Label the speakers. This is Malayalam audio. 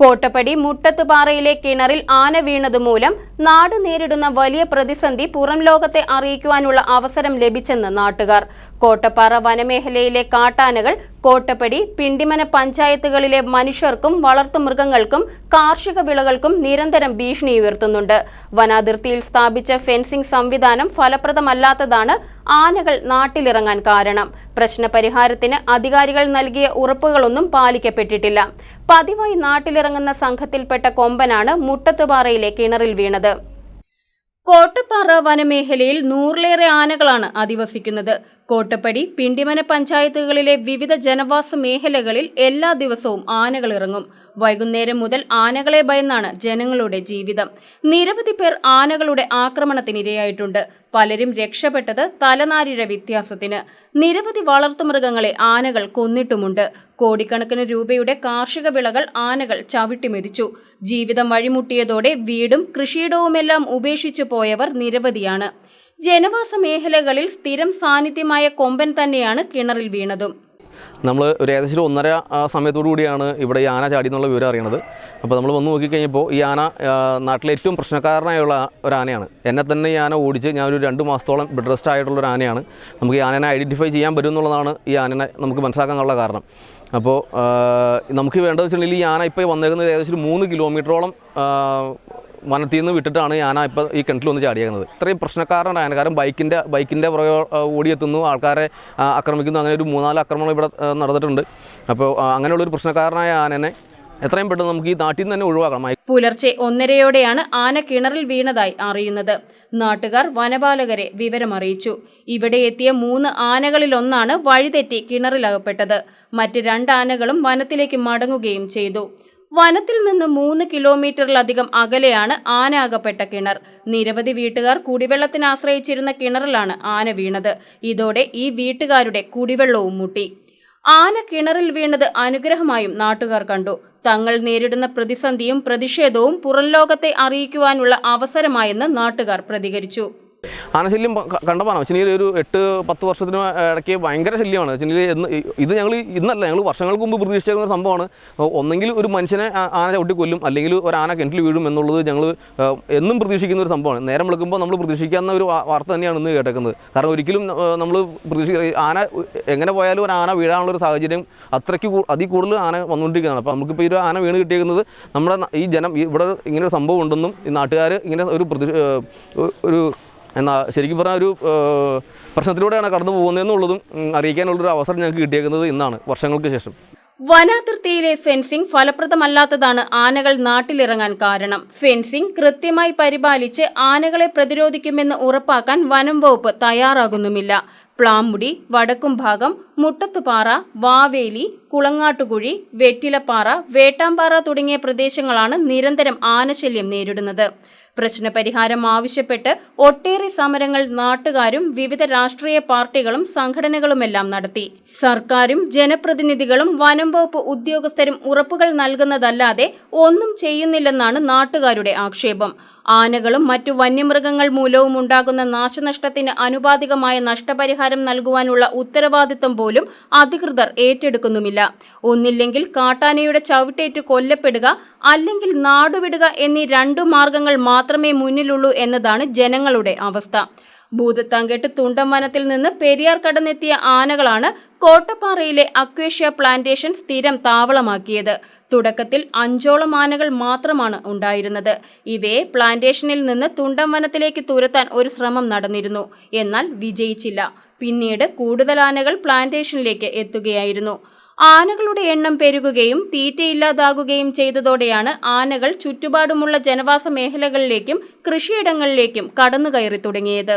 Speaker 1: കോട്ടപ്പടി മുട്ടത്തുപാറയിലെ കിണറിൽ ആന വീണതുമൂലം നാട് നേരിടുന്ന വലിയ പ്രതിസന്ധി പുറം ലോകത്തെ അറിയിക്കുവാനുള്ള അവസരം ലഭിച്ചെന്ന് നാട്ടുകാർ. കോട്ടപ്പാറ വനമേഖലയിലെ കാട്ടാനകൾ കോട്ടപ്പടി പിണ്ടിമന പഞ്ചായത്തുകളിലെ മനുഷ്യർക്കും വളർത്തുമൃഗങ്ങൾക്കും കാർഷിക വിളകൾക്കും നിരന്തരം ഭീഷണി ഉയർത്തുന്നുണ്ട്. വനാതിർത്തിയിൽ സ്ഥാപിച്ച ഫെൻസിംഗ് സംവിധാനം ഫലപ്രദമല്ലാത്തതാണ് ആനകൾ നാട്ടിലിറങ്ങാൻ കാരണം. പ്രശ്നപരിഹാരത്തിന് അധികാരികൾ നൽകിയ ഉറപ്പുകളൊന്നും പാലിക്കപ്പെട്ടിട്ടില്ല. പതിവായി നാട്ടിലിറങ്ങുന്ന സംഘത്തിൽപ്പെട്ട കൊമ്പനാണ് മുട്ടത്തുപാറയിലെ കിണറിൽ വീണത്. കോട്ടപ്പാറ വനമേഖലയിൽ നൂറിലേറെ ആനകളാണ് അധിവസിക്കുന്നത്. കോട്ടപ്പടി പിണ്ടിമന പഞ്ചായത്തുകളിലെ വിവിധ ജനവാസ മേഖലകളിൽ എല്ലാ ദിവസവും ആനകൾ ഇറങ്ങും. വൈകുന്നേരം മുതൽ ആനകളെ ഭയന്നാണ് ജനങ്ങളുടെ ജീവിതം. നിരവധി പേർ ആനകളുടെ ആക്രമണത്തിനിരയായിട്ടുണ്ട്. പലരും രക്ഷപ്പെട്ടത് തലനാരിഴ വ്യത്യാസത്തിന്. നിരവധി വളർത്തുമൃഗങ്ങളെ ആനകൾ കൊന്നിട്ടുമുണ്ട്. കോടിക്കണക്കിന് രൂപയുടെ കാർഷിക വിളകൾ ആനകൾ ചവിട്ടിമെതിച്ചു ജീവിതം വഴിമുട്ടിയതോടെ വീടും കൃഷിയിടവുമെല്ലാം ഉപേക്ഷിച്ചു പോയവർ നിരവധിയാണ്. ജനവാസ മേഖലകളിൽ സ്ഥിരം സാന്നിധ്യമായ കൊമ്പൻ തന്നെയാണ് കിണറിൽ വീണതും.
Speaker 2: നമ്മൾ ഒരു ഏകദേശം ഒന്നര സമയത്തോടു കൂടിയാണ് ഇവിടെ ഈ ആന ചാടി എന്നുള്ള വിവരം അറിയണത്. അപ്പോൾ നമ്മൾ വന്ന് നോക്കിക്കഴിഞ്ഞപ്പോൾ ഈ ആന നാട്ടിലെ ഏറ്റവും പ്രശ്നക്കാരനായുള്ള ഒരു ആനയാണ്. എന്നെ തന്നെ ഈ ആന ഓടിച്ച് ഞാനൊരു രണ്ട് മാസത്തോളം ബെഡ് റെസ്റ്റ് ആയിട്ടുള്ള ഒരു ആനയാണ്. നമുക്ക് ഈ ആനനെ ഐഡന്റിഫൈ ചെയ്യാൻ പറ്റും എന്നുള്ളതാണ് ഈ ആനനെ നമുക്ക് മനസ്സിലാക്കാനുള്ള കാരണം. അപ്പോൾ നമുക്ക് വേണ്ടതെന്ന് വെച്ചിട്ടുണ്ടെങ്കിൽ ഈ ആന ഇപ്പോൾ വന്നേക്കുന്നത് ഏകദേശം മൂന്ന് കിലോമീറ്ററോളം വനത്തിൽ നിന്ന് വിട്ടിട്ടാണ് ഞാൻ ഇപ്പോൾ ഈ കിണറ്റിൽ വന്ന് ചാടിയേക്കുന്നത്. ഇത്രയും പ്രശ്നക്കാരനാണ് കാരണം ബൈക്കിന്റെ ബൈക്കിന്റെ പുറകെ ഓടിയെത്തുന്നു ആൾക്കാരെ ആക്രമിക്കുന്നു. അങ്ങനെ ഒരു മൂന്നാൽ ആക്രമണം ഇവിടെ നടന്നിട്ടുണ്ട്. അപ്പോൾ അങ്ങനെയുള്ളൊരു പ്രശ്നക്കാരനായ ആനനെ എത്രയും പെട്ടെന്ന് നമുക്ക് ഈ നാട്ടിൽ നിന്ന് തന്നെ ഒഴിവാക്കണം.
Speaker 1: പുലർച്ചെ ഒന്നരയോടെയാണ് ആന കിണറിൽ വീണതായി അറിയുന്നത്. നാട്ടുകാർ വനപാലകരെ വിവരമറിയിച്ചു. ഇവിടെ എത്തിയ മൂന്ന് ആനകളിലൊന്നാണ് വഴിതെറ്റി കിണറിലകപ്പെട്ടത്. മറ്റ് രണ്ട് ആനകളും വനത്തിലേക്ക് മടങ്ങുകയും ചെയ്തു. വനത്തിൽ നിന്ന് മൂന്ന് കിലോമീറ്ററിലധികം അകലെയാണ് ആന അകപ്പെട്ട കിണർ. നിരവധി വീട്ടുകാർ കുടിവെള്ളത്തിന് ആശ്രയിച്ചിരുന്ന കിണറിലാണ് ആന വീണത്. ഇതോടെ ഈ വീട്ടുകാരുടെ കുടിവെള്ളവും മുട്ടി. ആന കിണറിൽ വീണത് അനുഗ്രഹമായും നാട്ടുകാർ കണ്ടു. തങ്ങൾ നേരിടുന്ന പ്രതിസന്ധിയും പ്രതിഷേധവും പുറം ലോകത്തെ അറിയിക്കുവാനുള്ള അവസരമായെന്ന് നാട്ടുകാർ പ്രതികരിച്ചു.
Speaker 2: ആനശല്യം ക- കണ്ടപ്പാണ് വെച്ചാൽ ഒരു എട്ട് പത്ത് വർഷത്തിന് ഇടയ്ക്ക് ഭയങ്കര ശല്യമാണ്. അച്ഛനിൽ എന്ന് ഇത് ഞങ്ങൾ ഇന്നല്ല ഞങ്ങൾ വർഷങ്ങൾക്ക് മുമ്പ് പ്രതീക്ഷിച്ചിരുന്ന ഒരു സംഭവമാണ്. ഒന്നെങ്കിൽ ഒരു മനുഷ്യനെ ആന ചവിട്ടി കൊല്ലും അല്ലെങ്കിൽ ഒരു ആന കിണറ്റിൽ വീഴും എന്നുള്ളത് ഞങ്ങൾ എന്നും പ്രതീക്ഷിക്കുന്ന ഒരു സംഭവമാണ്. നേരം വിളിക്കുമ്പോൾ നമ്മൾ പ്രതീക്ഷിക്കാവുന്ന ഒരു വാർത്ത തന്നെയാണ് ഇന്ന് കേട്ടേക്കുന്നത്. കാരണം ഒരിക്കലും നമ്മൾ പ്രതീക്ഷ ആന എങ്ങനെ പോയാലും ഒരു ആന വീഴാനുള്ള ഒരു സാഹചര്യം അത്രയ്ക്ക് അതി കൂടുതൽ ആന വന്നുകൊണ്ടിരിക്കുന്നതാണ് അപ്പോൾ നമുക്കിപ്പോൾ ഈ ഒരു ആന വീണ് കിട്ടിയേക്കുന്നത് നമ്മുടെ ഈ ജനം ഇവിടെ ഇങ്ങനെ ഒരു സംഭവം ഉണ്ടെന്നും ഈ നാട്ടുകാർ ഇങ്ങനെ ഒരു ഒരു എന്നാ ശരിക്കും പറഞ്ഞാൽ ഒരു പ്രശ്നത്തിലൂടെയാണ് കടന്നു പോകുന്നതെന്നുള്ളതും അറിയിക്കാനുള്ളൊരു അവസരം ഞങ്ങൾക്ക് കിട്ടിയേക്കുന്നത് ഇന്നാണ് വർഷങ്ങൾക്ക് ശേഷം.
Speaker 1: വനാതിർത്തിയിലെ ഫെൻസിംഗ് ഫലപ്രദമല്ലാത്തതാണ് ആനകൾ നാട്ടിലിറങ്ങാൻ കാരണം. ഫെൻസിംഗ് കൃത്യമായി പരിപാലിച്ച് ആനകളെ പ്രതിരോധിക്കുമെന്ന് ഉറപ്പാക്കാൻ വനം വകുപ്പ് തയ്യാറാകുന്നുമില്ല. പ്ലാമുടി വടക്കും ഭാഗം മുട്ടത്തുപാറ വാവേലി കുളങ്ങാട്ടുകുഴി വെറ്റിലപ്പാറ വേട്ടാമ്പാറ തുടങ്ങിയ പ്രദേശങ്ങളാണ് നിരന്തരം ആനശല്യം നേരിടുന്നത്. പ്രശ്നപരിഹാരം ആവശ്യപ്പെട്ട് ഒട്ടേറെ സമരങ്ങൾ നാട്ടുകാരും വിവിധ രാഷ്ട്രീയ പാർട്ടികളും സംഘടനകളുമെല്ലാം നടത്തി. സർക്കാരും ജനപ്രതിനിധികളും വനം വകുപ്പ് ഉദ്യോഗസ്ഥരും ഉറപ്പുകൾ നൽകുന്നതല്ലാതെ ഒന്നും ചെയ്യുന്നില്ലെന്നാണ് നാട്ടുകാരുടെ ആക്ഷേപം. ആനകളും മറ്റു വന്യമൃഗങ്ങൾ മൂലവും ഉണ്ടാകുന്ന നാശനഷ്ടത്തിന് അനുപാതികമായ നഷ്ടപരിഹാരം നൽകുവാനുള്ള ഉത്തരവാദിത്തം പോലും അധികൃതർ ഏറ്റെടുക്കുന്നുമില്ല. ഒന്നില്ലെങ്കിൽ കാട്ടാനയുടെ ചവിട്ടേറ്റ് കൊല്ലപ്പെടുക അല്ലെങ്കിൽ നാടുവിടുക എന്നീ രണ്ടു മാർഗങ്ങൾ മാത്രമേ മുന്നിലുള്ളൂ എന്നതാണ് ജനങ്ങളുടെ അവസ്ഥ. ഭൂതത്താങ്കെട്ട് തുണ്ടം വനത്തിൽ നിന്ന് പെരിയാർ കടന്നെത്തിയ ആനകളാണ് കോട്ടപ്പാറയിലെ അക്വേഷ്യ പ്ലാന്റേഷൻ സ്ഥിരം താവളമാക്കിയത്. തുടക്കത്തിൽ അഞ്ചോളം ആനകൾ മാത്രമാണ് ഉണ്ടായിരുന്നത്. ഇവയെ പ്ലാന്റേഷനിൽ നിന്ന് തുണ്ടം വനത്തിലേക്ക് തുരത്താൻ ഒരു ശ്രമം നടന്നിരുന്നു. എന്നാൽ വിജയിച്ചില്ല. പിന്നീട് കൂടുതൽ ആനകൾ പ്ലാന്റേഷനിലേക്ക് എത്തുകയായിരുന്നു. ആനകളുടെ എണ്ണം പെരുകുകയും തീറ്റയില്ലാതാകുകയും ചെയ്തതോടെയാണ് ആനകൾ ചുറ്റുപാടുമുള്ള ജനവാസ മേഖലകളിലേക്കും കൃഷിയിടങ്ങളിലേക്കും കടന്നുകയറി തുടങ്ങിയത്.